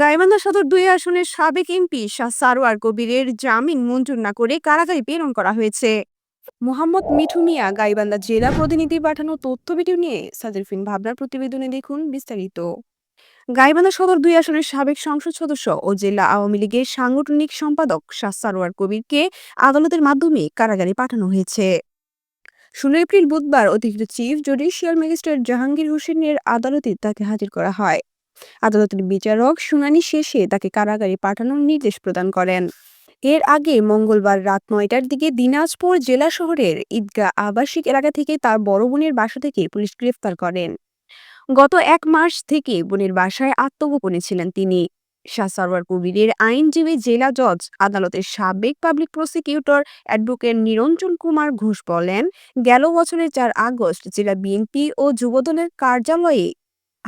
গাইবান্ধা সদর দুই আসনের সাবেক এমপি শাহ সারোয়ার কবিরের জামিন মঞ্জুর না করে কারাগারে প্রেরণ করা হয়েছে। মোহাম্মদ মিঠু মিয়া, গাইবান্ধা জেলা প্রতিনিধি পাঠানো তথ্য ভিডিও নিয়ে সাজেরফিন ভাবনার প্রতিবেদনে দেখুন বিস্তারিত। গাইবান্ধা সদর দুই আসনের সাবেক সংসদ সদস্য ও জেলা আওয়ামী লীগের সাংগঠনিক সম্পাদক শাহ সারোয়ার কবিরকে আদালতের মাধ্যমে কারাগারে পাঠানো হয়েছে। ষোলো এপ্রিল বুধবার অতিরিক্ত চিফ জুডিশিয়াল ম্যাজিস্ট্রেট জাহাঙ্গীর হোসেনের আদালতে তাকে হাজির করা হয়। আদালতের বিচারক শুনানি শেষে তাকে কারাগারে পাঠানোর নির্দেশ প্রদান করেন। এর আগে মঙ্গলবার রাত নয়টার দিকে দিনাজপুর জেলা শহরের ঈদগাহ আবাসিক এলাকা থেকে তার বড় বোনের বাসা থেকে পুলিশ গ্রেফতার করেন। গত এক মাস থেকে বোনের বাসায় আত্মগোপনে ছিলেন তিনি। শাহ সারোয়ার কবিরের আইনজীবী জেলা জজ, আদালতের সাবেক public prosecutor advocate Niranjan Kumar Ghosh বলেন, গেল বছরের চার আগস্ট জেলা বিএনপি ও যুবদলের কার্যালয়ে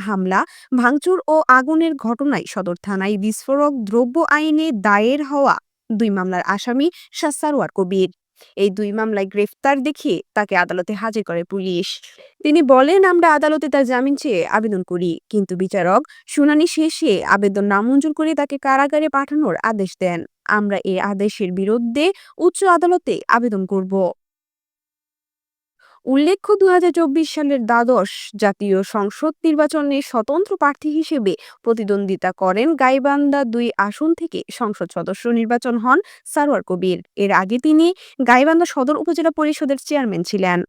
হামলা, ভাঙচুর ও আগুনের ঘটনায় সদর থানায় বিস্ফোরক দ্রব্য আইনে দায়ের হওয়া দুই মামলার আসামি শাহ সারোয়ার কবির। এই দুই মামলায় গ্রেফতার দেখিয়ে তাকে আদালতে হাজির করে পুলিশ। তিনি বলেন, আমরা আদালতে তার জামিন চেয়ে আবেদন করি, কিন্তু বিচারক শুনানি শেষে আবেদন নামঞ্জুর করে তাকে কারাগারে পাঠানোর আদেশ দেন। আমরা এই আদেশের বিরুদ্ধে উচ্চ আদালতে আবেদন করব। উল্লেখ্য দুই হাজার চব্বিশ সালের দ্বাদশ জাতীয় সংসদ নির্বাচনে স্বতন্ত্র প্রার্থী হিসেবে প্রতিদ্বন্দ্বিতা করেন গাইবান্ধা দুই আসন থেকে সংসদ সদস্য নির্বাচন হন সারোয়ার কবির। এর আগে তিনি গাইবান্ধা সদর উপজেলা পরিষদের চেয়ারম্যান ছিলেন।